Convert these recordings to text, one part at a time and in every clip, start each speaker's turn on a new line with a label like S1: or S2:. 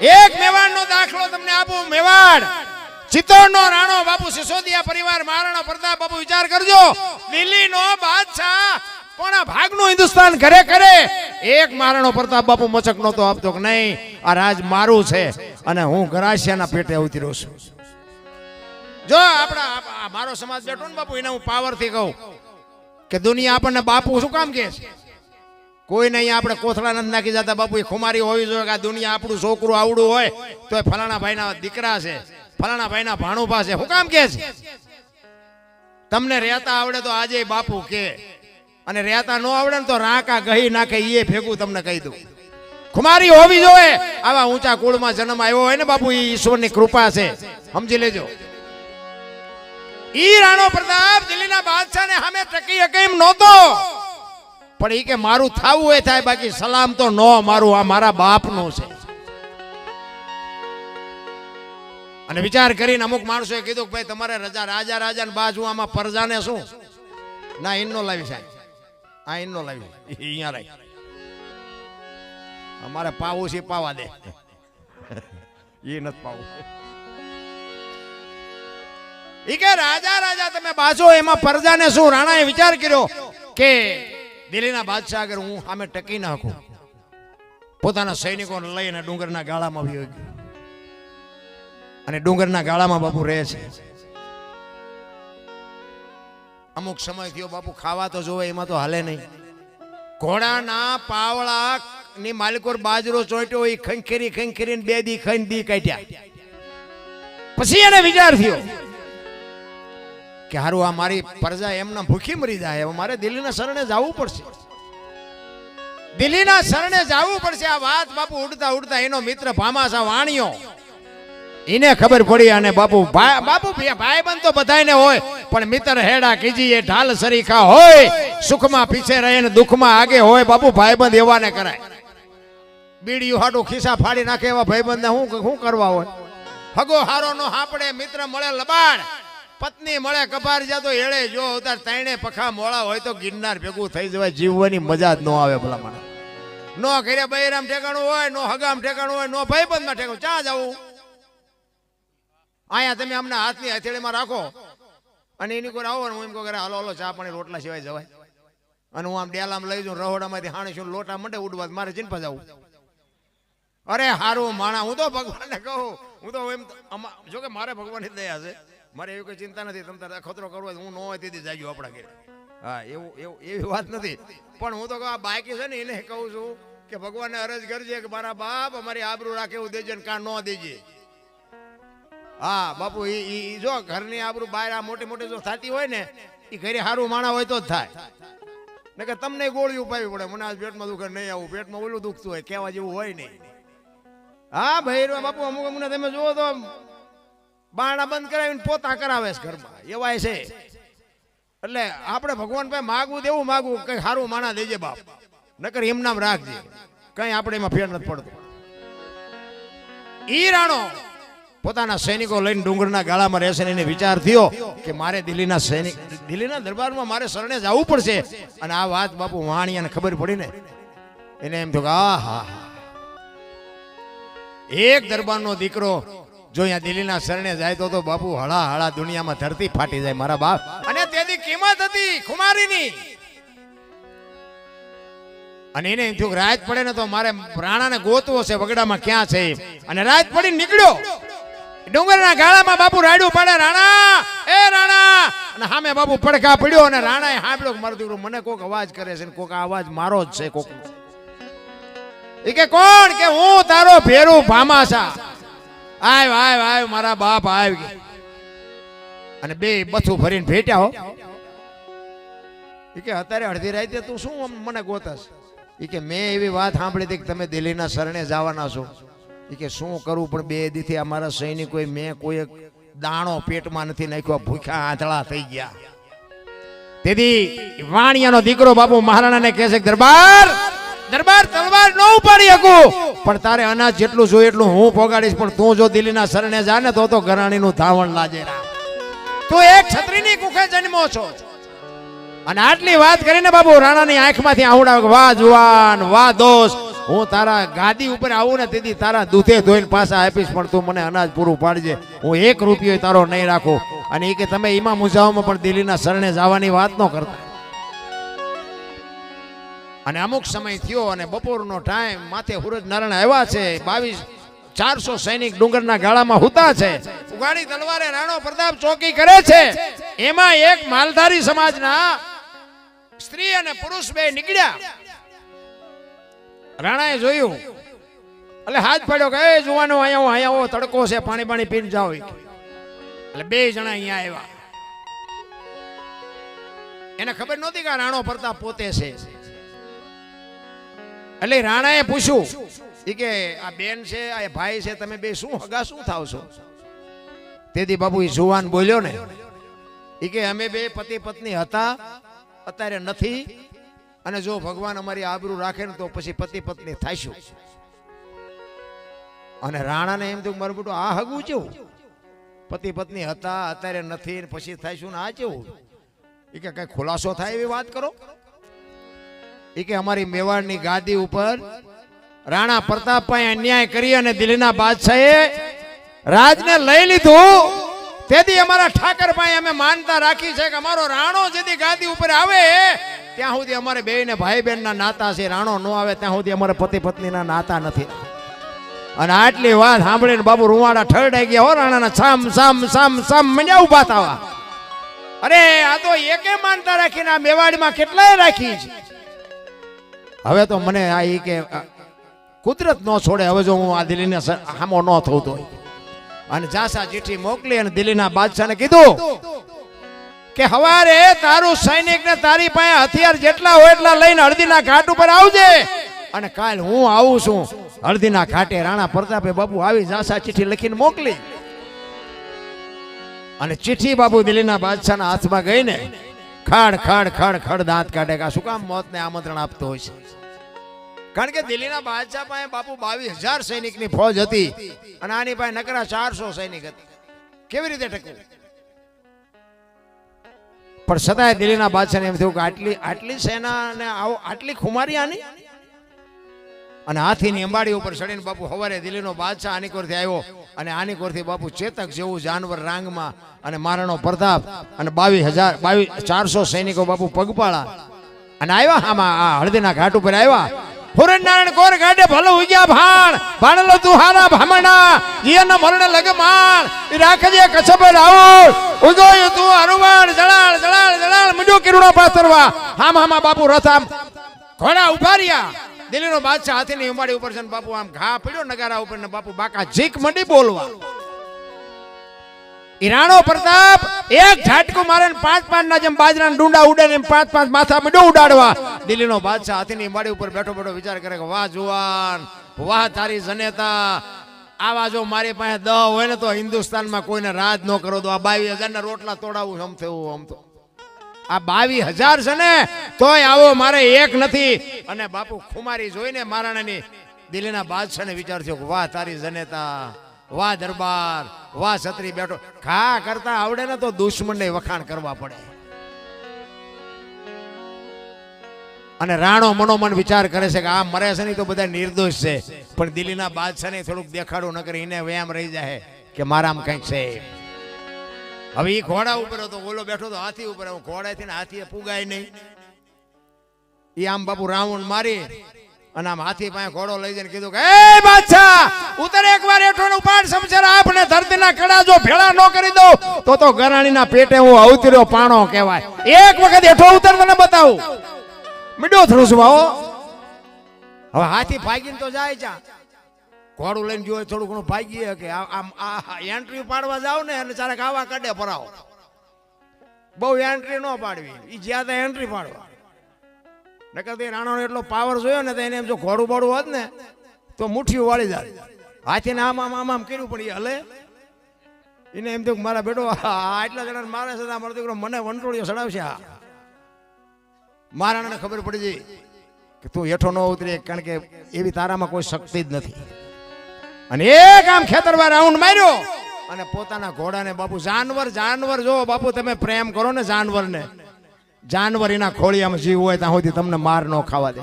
S1: એક મેવાડનો દાખલો તમને આપું, મેવાડ. ચિત્તોડનો રાણો બાપુ સિસોદિયા પરિવાર, મહારાણા પ્રતાપ બાપુ, વિચાર કરજો. દિલ્હીનો બાદશાહ કોના ભાગનું હિન્દુસ્તાન ઘરે કરે એક મહારાણો પ્રતાપ બાપુ મચક નહોતો આપતો કે નહીં, આ રાજ મારું છે અને હું ગરાસિયાના પેટે ઉતર્યો છું. જો આપણા આ- આ મારો સમાજ બેઠો ને બાપુ, એને હું પાવરથી કહું કે દુનિયા આપણને બાપુ શું કામ કે છે? કોઈ નહીં, આપણે કોથળા નથી નાખી જતા. બાપુ, એ ખુમારી હોવી જોઈએ કે આ દુનિયા આપણું છોકરું આવડું હોય તો એ ફલાણા ભાઈના દીકરા છે. ફલાણા ભાઈના ભાણુભા છે. હું કામ કે છે? તમને રહેતા આવડે તો આજે બાપુ કે. અને રહેતા ન આવડે ને તો રાકા ગહી નાખે એ ભેગું તમને કહી દઉં. ખુમારી હોવી જોઈએ. આવા ઊંચા કુળમાં જન્મ આવ્યો હોય ને બાપુ એ ઈશ્વરની કૃપા છે. સમજી લેજો. ઈ રાણો પ્રતાપ દિલ્હીના બાદશાહને સામે ટકી કેમ નહોતો. પણ એ કે મારું થાવું એ થાય, બાકી સલામ તો નો મારું, આ મારા બાપનું છે. અને વિચાર કરીને અમુક માણસોએ કીધું કે ભાઈ, તમારે રજા, રાજા રાજા બાજુ આમાં પરજાને શું? ના ઇન્નો લાવી સાહેબ. આ ઇન્નો લાવી. અહીંયા રહી. અમારે પાવું છે, પાવા દે. એ નથી પાવું. ઈ કે રાજા રાજા, તમે બાજો, એમાં પરજાને શું? રાણાએ વિચાર કર્યો કે દિલ્હીના બાદશાહ આગળ હું સામે ટકી નાખું. પોતાના સૈનિકોને લઈને ડુંગરના ગાળામાં વયો ગયો. અને ડુંગરના ગાળામાં બાપુ રહે છે. અમુક સમય થયો બાપુ ખાવા તો જોવે, એમાં તો હાલે નહીં. ઘોડાના પાવળા ની માલિકોર બાજરો ચોંટ્યો એ ખંખેરી ખંખેરીને બે દી ખાઈને દી કાઢ્યા. પછી એને વિચાર થયો કે હારું, આ મારી પ્રજા એમના ભૂખી મરી જાય. હવે મારે દિલ્હીના શરણે જવું પડશે. દિલ્હીના શરણે જવું પડશે. આ વાત બાપુ ઉડતા ઉડતા એનો મિત્ર ભામાસા વાણિયો. એને ખબર પડી અને બાપુ બાપુ ભાઈ બંધ તો બધાને હોય, પણ મિત્ર હેડા કીજી એ ઢાલ સરીખા હોય, સુખમાં પીછે રહે ને દુઃખમાં આગે હોય, બાપુ ભાઈબંધ એવાને કરાય. બીડીયું હાડું ખિસ્સા ફાડી નાખે એવા ભાઈબંધને શું શું કરવા હોય? હગો હારો નો હાપડે મિત્ર મળે લબાડ. પત્ની મળે કપાર જા તો એળે જો અવતાર ત્રણે પખા મોળા હોય તો ગિરનાર ભેગું થઈ જવાય, જીવવાની મજા જ ન આવે ભલા મને. નો ઘરે બૈરામ ઠેકાણું હોય, નો હગામ ઠેકાણું હોય, નો ભાઈબંધમાં ઠેકાણું ચા જવું? અહીંયા તમે અમને હાથની હથેળીમાં રાખો. અને એની કોઈ આવો હું એમ કહું હાલો હાલો, ચા પાણી રોટલા સિવાય જવાય. અને હું આમ ડેલામ લઈ જાઉં, રહોડામાંથી હાણીશું, લોટા મંડે ઉડવા, મારે ચિંપા જવું અરે હારું, માણા, હું તો ભગવાનને કહું, હું તો એમ જો કે મારે ભગવાનની દયા છે. મારે એવી કોઈ ચિંતા નથી. તમે તારે ખતરો કરવો હું ન હોય તેથી જાગ્યો આપણા ઘેર. હા, એવું એવું, એવી વાત નથી. પણ હું તો આ બાકી છે ને, એને કહું છું કે ભગવાનને અરજ કરજે કે મારા બાપ અમારી આબરૂ રાખે એવું દેજે ને કાં ન દેજે. હા, બાપુ, ઈ જો ઘરની આબરૂ બહાર આ મોટી મોટી જો થતી હોય ને એ ઘરે સારું માણા હોય તો જ થાય. ને કે તમને ગોળી ઉપાવી પડે. મને આજ પેટમાં દુખે નહીં આવું. પેટમાં ઓલું દુખતું હોય, કહેવા જેવું હોય નહીં. હા ભાઈ બાપુ, અમુક અમુક તમે જુઓ તો બારણા બંધ કરાવીને પોતા કરાવે છે ઘરમાં. એવાય છે. એટલે આપણે ભગવાન પાસે માગવું દેવું માગવું કઈ સારું માણા દેજે બાપ. નકર એમ નામ રાખજે. કઈ આપણે એમાં ફેર નથી પડતો. ઈ પોતાના સૈનિકો લઈને ડુંગરના ગાળામાં રહેશે એને વિચાર થયો કે મારે દિલ્હીના સૈનિક દિલ્હીના દરબારમાં મારે શરણે જવું પડશે. અને આ વાત બાપુ વાણિયાને ખબર પડી ને. એને એમ થયું કે આ હા હા એક દરબારનો દીકરો જો અહીંયા દિલ્હીના શરણે જાય તો બાપુ હળા હળા દુનિયામાં ધરતી ફાટી જાય મારા બાપ. અને તેની કિંમત હતી ખુમારીની. અને એને જો રાત પડે ને તો મારે પ્રાણાને ગોતવો છે, વગડામાં ક્યાં છે? અને રાત પડી નીકળ્યો. ડુંગરના ગાળામાં બાપુ રાડ્યું પડે, રાણા, એ રાણા. અને સામે બાપુ પડકા પડ્યો અને રાણાએ સાંભળ્યો મારું દીકરો મને કોક અવાજ કરે છે કોક અવાજ મારો જ છે કોક. એ કે, કોણ? કે હું તારો ભેરું ભામાસા આવ આવ આવ, મારા બાપ આવ અને બે બથું ભરીને ભેટ્યા હો. એ કે, અત્યારે અડધી રાતે તું શું મને ગોતસ? એ કે, મેં એવી વાત સાંભળી હતી કે તમે દિલ્હીના શરણે જવાના છો. એ કે, શું કરું? પણ બે દીથી અમારા સૈનિકોએ મેં કોઈ દાણો પેટમાં નથી નાખ્યો. ભૂખ્યા આંધળા થઈ ગયા. તેથી વાણિયાનો દીકરો બાપુ મહારાણાને કહે છે દરબાર દરબાર, તલવાર ન ઉપાડી શકું. પણ તારે અનાજ જેટલું જોઈએ એટલું હું પોગાડીશ, પણ તું જો દિલ્હીના શરણે જા ને તો તો ગરાણીનું ધાવણ લાજે તું એક છત્રીની કુખે જન્મો છો. અને આટલી વાત કરીને બાબુ રાણાની આંખમાંથી આહુડા વાહ જુવાન, વાહ દોસ્ત. હું તારા ગાદી ઉપર આવું ને તેથી તારા દૂધે ધોઈને પાછા આપીશ, પણ તું મને અનાજ પૂરું પાડજે. હું એક રૂપિયો તારો નહીં રાખું. અને એ કે તમે એમાં મુજાઓમાં પણ દિલ્હીના શરણે જવાની વાત ન કરતા. અને અમુક સમય થયો અને બપોરનો ટાઈમ માથે નારાયણ આવ્યા છે. બાવીસ, ચારસો સૈનિક ડુંગરના ગાળામાં હુતા છે. ઉગાડી તલવારે રાણો પ્રતાપ ચોકી કરે છે. એમાં એક માલધારી સમાજના સ્ત્રી અને પુરુષ બે નીકળ્યા. રાણાએ જોયું, એટલે હાથ પાડ્યો કે, એ જુવાનો, અહીંયા અહીંયા આવો, તડકો છે, પાણી પાણી પીને જાઓ. એટલે બે જણા અહીંયા આવ્યા. એને ખબર નહોતી કે રાણો પ્રતાપ પોતે છે. એટલે રાણાએ પૂછ્યું એ કે, આ બેન છે, આ ભાઈ છે, તમે બે શું હગા શું થાવ છો? તેથી બાપુ એ જુવાન બોલ્યો ને એ કે, અમે બે પતિ પત્ની હતા, અત્યારે નથી, અને જો ભગવાન અમારી આબરૂ રાખે ને તો પછી પતિ પત્ની થાઈશું. અને રાણાને એમ થયું, મારું આ હગું કેવું? પતિ પત્ની હતા, અત્યારે નથી પછી થાઈશું ને આ કેવું? એ કે, કઈ ખુલાસો થાય એવી વાત કરો? કે અમારી મેવાડની ગાદી ઉપર રાણા પ્રતાપભાઈ અન્યાય કરી અને દિલ્હીના બાદશાહે રાજને લઈ લીધું. તેથી અમારા ઠાકરભાઈ અમે માનતા રાખી છે કે અમારો રાણો જેથી ગાદી ઉપર આવે, ત્યાં સુધી અમારે બે ને ભાઈ બહેન ના નાતા છે, રાણો ન આવે ત્યાં સુધી અમારે પતિ પત્નીના નાતા નથી. અને આટલી વાત સાંભળીને બાબુ રૂવાડા ઠરડાઈ ગયા, હો રાણાના, સામ સામ સામ સામ મંડ્યા ઊભા થવા અરે, આ તો એકે માનતા રાખીને આ મેવાડીમાં કેટલાય રાખી છે. હવે તો મને આ એ કે કુદરત ન છોડે, હવે જો હું આ દિલ્હીને સામો ન થતો તો. અને જાસા ચીઠી મોકલી અને દિલ્હીના બાદશાહને કીધું કે હવારે તારું સૈનિક ને તારી પાસે હથિયાર જેટલા હોય એટલા લઈને હળદીના ઘાટ ઉપર આવજે. અને કાલ હું આવું છું. હળદીના ઘાટે રાણા પ્રતાપે બાપુ આવી જાસા ચીઠી લખીને મોકલી. અને ચીઠી બાપુ દિલ્હીના બાદશાહના હાથમાં ગઈને ખાડ, ખડ ખડ ખડ દાંત કાઢે કે શું કામ મોતને આમંત્રણ આપતો હોય છે? કારણ કે દિલ્હીના બાદશાહ પાસે બાપુ બાવીસ હજાર સૈનિકની ફોજ હતી અને આની પાસે નકરા ચારસો સૈનિક હતી. કેવી રીતે ટકવું પણ છતાંય દિલ્હીના બાદશાહને એમ થયું કે આટલી આટલી સેના ને આવો, આટલી ખુમારી આની? અને હાથીની અંબાડી ઉપર ચડીને બાપુ હવારે દિલ્હીનો બાદશાહ આનીકોરથી આવ્યો અને આનીકોરથી બાપુ ચેતક જેવું જાનવર રાંગમાં અને મારાનો પ્રતાપ અને બાવીસ હજાર, બાવીસ, ચારસો સૈનિકો બાપુ પગપાળા. અને આવ્યા આમાં આ હળદીના ઘાટ ઉપર આવ્યા. ઉગ્યા ભાણ, ભાણલો તું હારા ભામણા જીયન મરણ લગ માણ ઈ રાખજે કછપ રાઉળ ઉગોય તું અરુવાણ જળાળ જળાળ જળાળ મુજો કિરુણો પાતરવા હામ હામા બાપુ રથ આમ ઘોડા ઊભા દિલ્હીનો બાદશાહ હાથીની ઉંબાડી ઉપર છે ને બાપુ આમ ઘા પડ્યો, નગારા ઉપર ને બાપુ બાકા જીક મંડી બોલવા. ઈરાણો પ્રતાપ, એક ઝાટકું મારે પાંચ પાંચ ના જેમ બાજરા ડુંડા ઉડે ને પાંચ પાંચ માથા મીડો ઉડાડવા. દિલ્હીનો બાદશાહ હાથીની ઉંબાડી ઉપર બેઠો બેઠો વિચાર કરે કે, વાહ જુવાન, વાહ તારી જનેતા, આવા જો મારી પાસે દ હોય ને તો હિન્દુસ્તાનમાં કોઈને રાજ ન કરો, તો આ બાવીસ હજાર ના રોટલા તોડાવું આમ થયું, આમ તો આ બાવી હજાર છે ને, તોય આવો, મારે એક નથી. અને બાપુ ખુમારી જોઈને મારાણાની દિલ્હીના બાદશાહને વિચાર થયો વાહ, તારી જનેતા, વાહ, દરબાર, વાહ, છત્રી બેઠો. ખા કરતા આવડે ને તો દુશ્મનને વખાણ કરવા પડે. અને રાણો મનોમન વિચાર કરે છે કે, આ મરે છે નહીં તો બધા નિર્દોષ છે. પણ દિલ્હીના બાદશાહને થોડુંક દેખાડું ન કરે, એને વ્યાયામ રહી જાય કે, મારામાં કંઈક છે. હવે એ ઘોડા ઉપર હતો, ઓલો બેઠો તો હાથી ઉપર. ઘોડાથી હાથી પુગાય નહીં. એ આમ બાપુ રાવણ મારી અને આમ હાથી પાસે ઘોડો લઈ જઈને કીધું કે એ બાદશાહ ઉતર એકવાર હેઠો નું પાડ સમસર આપને ધરતીના કડા જો ભેળા ન કરી દો તો તો ગરાણીના પેટે હું અવતર્યો પાણો કહેવાય. એક વખત હેઠો ઉતર તને બતાવું. મીડો થ્રુસવા હો હવે હાથી ભાગીને તો જાય ચા ઘોડું લઈને જોયે થોડું ઘણું ભાગીએ કે આમ આ એન્ટ્રી પાડવા જાવ ને એટલે ચારે આવા કાઢે ભરાવો. બહુ એન્ટ્રી ન પાડવી. ઈ જ્યાં ત્યાં એન્ટ્રી પાડવા. નકર તે રાણાનો એટલો પાવર જોયો ને તો એને એમ જો ઘોડું બોડું હોત ને, તો મુઠ્ઠીઓ વાળી જાય હાથીને આમ આમ આમ આમ કર્યું પણ એ હલે. એને એમ થયું મારા બેટો આટલા જણા મારે છે મારો દીકરો મને વંટોળીઓ ચડાવશે આ. મારાને ખબર પડી જઈ કે તું હેઠો ન ઉતરે કારણ કે એવી તારામાં કોઈ શક્તિ જ નથી. અને એક આમ ખેતરમાં રાઉન્ડ માર્યો. અને પોતાના ઘોડાને, બાપુ, જાનવર જાનવર, જો, બાપુ, તમે પ્રેમ કરો ને જાનવરને. જાનવર એના ખોળિયામાં જીવ હોય ત્યાં સુધી તમને માર ન ખાવા દે.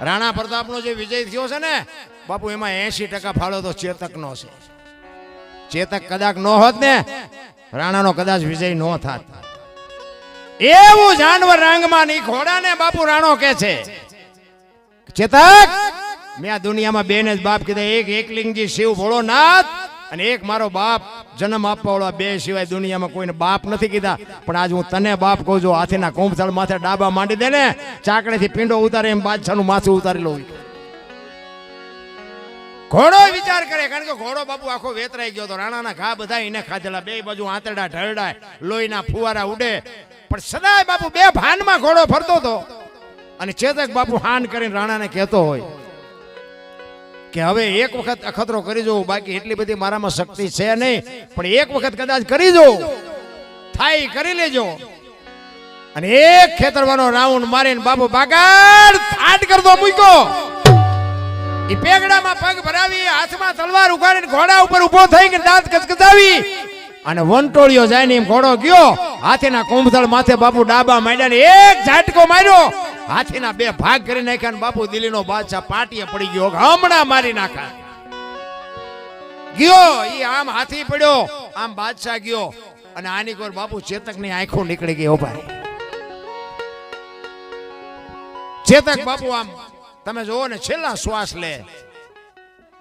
S1: રાણા પ્રતાપનો જે વિજય થયો છે ને, બાપુ, એમાં એસી ટકા ફાળો તો ચેતકનો છે. ચેતક કદાચ ન હોત ને, રાણાનો કદાચ વિજય ન થાત. એવું જાનવર રાંગમાં ની ઘોડાને બાપુ રાણો કે છે. ચેતક મેં આ દુનિયામાં બેન જ બાપ કીધા, એક એકલિંગજી શિવ ભોળોનાથ અને એક મારો બાપ જન્મ આપવાળો બે સિવાય દુનિયામાં કોઈને બાપ નથી કીધા. પણ આજ હું તને બાપ કહું છું, હાથીના કુંભથળ માથે ડાબા માંડી દે ને, ચાકડેથી પીંડો ઉતારે એમ બાદશાહનું માથું ઉતારી લઉં. ઘોડો વિચાર કરે, કારણ કે ઘોડો બાપુ આખો વેતરાઈ ગયો તો રાણાના ઘા બધા એને ખાધેલા, બે બાજુ આંતરડા ઢળડાય લોહીના ફુવારા ઉડે. પણ સદાય બાપુ બે ભાનમાં ઘોડો ફરતો હતો અને ચેતક બાપુ હાન કરીને રાણાને કહેતો હોય કે હવે એક વખત અખતરો કરી જોઉં, બાકી એટલી બધી મારામાં શક્તિ છે નહીં. પણ એક વખત કદાચ કરી જો થાય કરી લેજો. અને એક ખેતરવાનો રાઉન્ડ મારીને બાબુ બાગાડ થાટ કરતો મૂક્યો. એ પેગડામાં પગ ભરાવી, હાથમાં તલવાર ઉગાડીને ઘોડા ઉપર ઊભો થઈ કે દાંત કચકચાવી અને વંટોળિયો જાય ને એમ ઘોડો ગયો. હાથીના કુંભતળ માથે બાપુ ડાબા માંડ્યા ને એક ઝાટકો માર્યો. હાથીના બે ભાગ કરી નાખ્યા બાપુ દિલ્હીનો બાદશાહ પાટીએ પડી ગયો. હમણાં મારી નાખા ગયો, ઈ આમ હાથી પડ્યો, આમ બાદશાહ ગયો. અને આની કોર બાપુ ચેતકની આંખો નીકળી ગઈ ઊભા ચેતક બાપુ આમ, તમે જોવો ને, છેલ્લા શ્વાસ લે.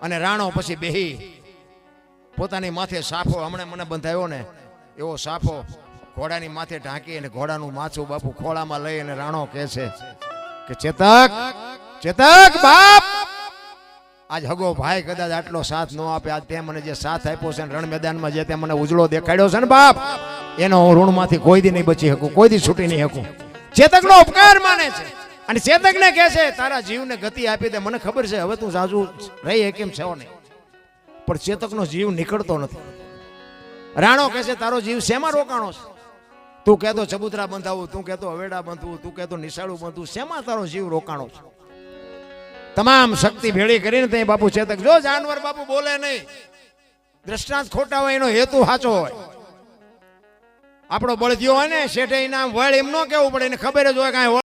S1: અને રાણો પછી બેહી. પોતાની માથે સાફો, હમણાં મને બંધાયો ને, એવો સાફો ઘોડાની માથે ઢાંકી અને ઘોડાનું માથું બાપુ ખોળામાં લઈ અને રાણો કહે છે કે, ચેતક ચેતક, બાપ! આજ હગો ભાઈ કદાચ આટલો સાથ ન આપે. આજ તે મને જે સાથ આપ્યો છે રણ મેદાનમાં જે તે મને ઉજળો દેખાડ્યો છે ને બાપ, એનો હું ઋણમાંથી કોઈ દી નહીં બચી શકું કોઈ દી છૂટી નહીં શકું. ચેતકનો ઉપકાર માને છે. અને ચેતકને કહે છે, તારા જીવને ગતિ આપી દે. મને ખબર છે, હવે તું સાજુ રહી કેમ છે નહીં પણ ચેતકનો જીવ નીકળતો નથી. રાણો કહે છે, તારો જીવ શેમાં રોકાણો છે? તું કહેતો ચબૂતરા બંધાવું, તું કહેતો હવેડા બંધવું, તું કહેતો નિશાળું બંધવું. શેમાં તારો જીવ રોકાણો છે? તમામ શક્તિ ભેળી કરીને તે બાપુ ચેતક, જો જાનવર બાપુ બોલે નહીં, દ્રષ્ટાંત ખોટા હોય એનો હેતુ સાચો હોય. આપણો બળદિયો હોય ને, શેઠે નામ વળ એમ ન કેવું પડે, એને ખબર જ હોય કાંઈ